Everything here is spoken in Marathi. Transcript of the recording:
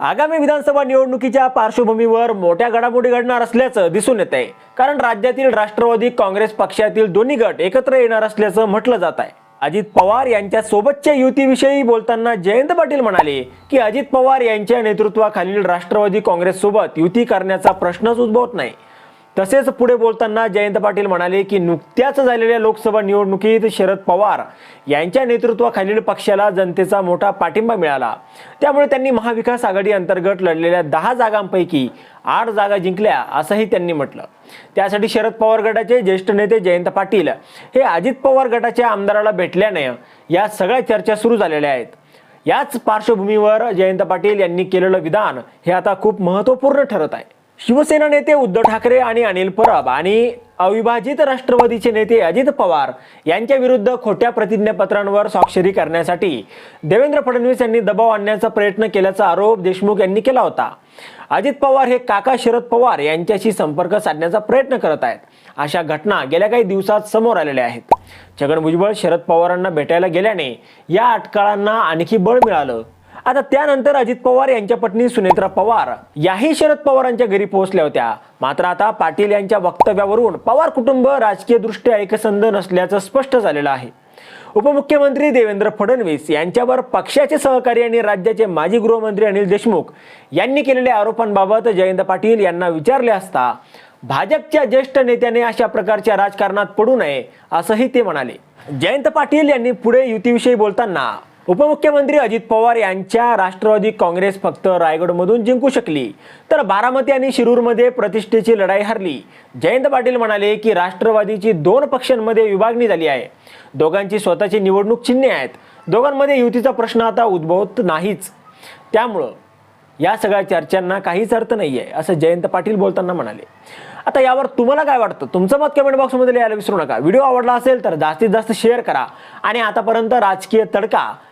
आगामी विधानसभा निवडणुकीच्या पार्श्वभूमीवर मोठ्या घडामोडी घडणार असल्याचं दिसून येत आहे कारण राज्यातील राष्ट्रवादी काँग्रेस पक्षातील दोन्ही गट एकत्र येणार असल्याचं म्हटलं जात आहे. अजित पवार यांच्या सोबतच्या युतीविषयी बोलताना जयंत पाटील म्हणाले की अजित पवार यांच्या नेतृत्वाखालील राष्ट्रवादी काँग्रेस सोबत युती करण्याचा प्रश्नच उद्भवत नाही. तसेच पुढे बोलताना जयंत पाटील म्हणाले की नुकत्याच झालेल्या लोकसभा निवडणुकीत शरद पवार यांच्या नेतृत्वाखालील पक्षाला जनतेचा मोठा पाठिंबा मिळाला. त्यामुळे त्यांनी महाविकास आघाडी अंतर्गत लढलेल्या दहा जागांपैकी आठ जागा जिंकल्या असंही त्यांनी म्हटलं. त्यासाठी शरद पवार गटाचे ज्येष्ठ नेते जयंत पाटील हे अजित पवार गटाच्या आमदाराला भेटल्याने या सगळ्या चर्चा सुरू झालेल्या आहेत. याच पार्श्वभूमीवर जयंत पाटील यांनी केलेलं विधान हे आता खूप महत्त्वपूर्ण ठरत आहे. शिवसेना नेते उद्धव ठाकरे आणि अनिल परब आणि अविभाजित राष्ट्रवादीचे नेते अजित पवार यांच्या विरुद्ध खोट्या प्रतिज्ञापत्रांवर स्वाक्षरी करण्यासाठी देवेंद्र फडणवीस यांनी दबाव आणण्याचा प्रयत्न केल्याचा आरोप देशमुख यांनी केला होता. अजित पवार हे काका शरद पवार यांच्याशी संपर्क साधण्याचा प्रयत्न करत आहेत. अशा घटना गेल्या काही दिवसात समोर आलेल्या आहेत. छगन भुजबळ शरद पवारांना भेटायला गेल्याने या अटकाळांना आणखी बळ मिळालं. आता त्यानंतर अजित पवार यांच्या पत्नी सुनेत्रा पवार याही शरद पवारांच्या घरी पोहोचल्या होत्या. मात्र आता पाटील यांच्या वक्तव्यावरून पवार कुटुंब राजकीयदृष्ट्या एकसंध नसल्याचं स्पष्ट झालेलं आहे. उपमुख्यमंत्री देवेंद्र फडणवीस यांच्यावर पक्षाचे सहकारी आणि राज्याचे माजी गृहमंत्री अनिल देशमुख यांनी केलेल्या आरोपांबाबत जयंत पाटील यांना विचारले असता भाजपच्या ज्येष्ठ नेत्याने अशा प्रकारच्या राजकारणात पडू नये असंही ते म्हणाले. जयंत पाटील यांनी पुढे युतीविषयी बोलताना उपमुख्यमंत्री अजित पवार यांच्या राष्ट्रवादी काँग्रेस फक्त रायगडमधून जिंकू शकली तर बारामती आणि शिरूरमध्ये प्रतिष्ठेची लढाई हरली. जयंत पाटील म्हणाले की राष्ट्रवादीची दोन पक्षांमध्ये विभागणी झाली आहे. दोघांची स्वतःची निवडणूक चिन्हे आहेत. दोघांमध्ये युतीचा प्रश्न आता उद्भवत नाहीच. त्यामुळं या सगळ्या चर्चांना काहीच अर्थ नाही आहे असं जयंत पाटील बोलताना म्हणाले. आता यावर तुम्हाला काय वाटतं? तुमचं मत कमेंट बॉक्समध्ये लिहायला विसरू नका. व्हिडिओ आवडला असेल तर जास्तीत जास्त शेअर करा. आणि आतापर्यंत राजकीय तडका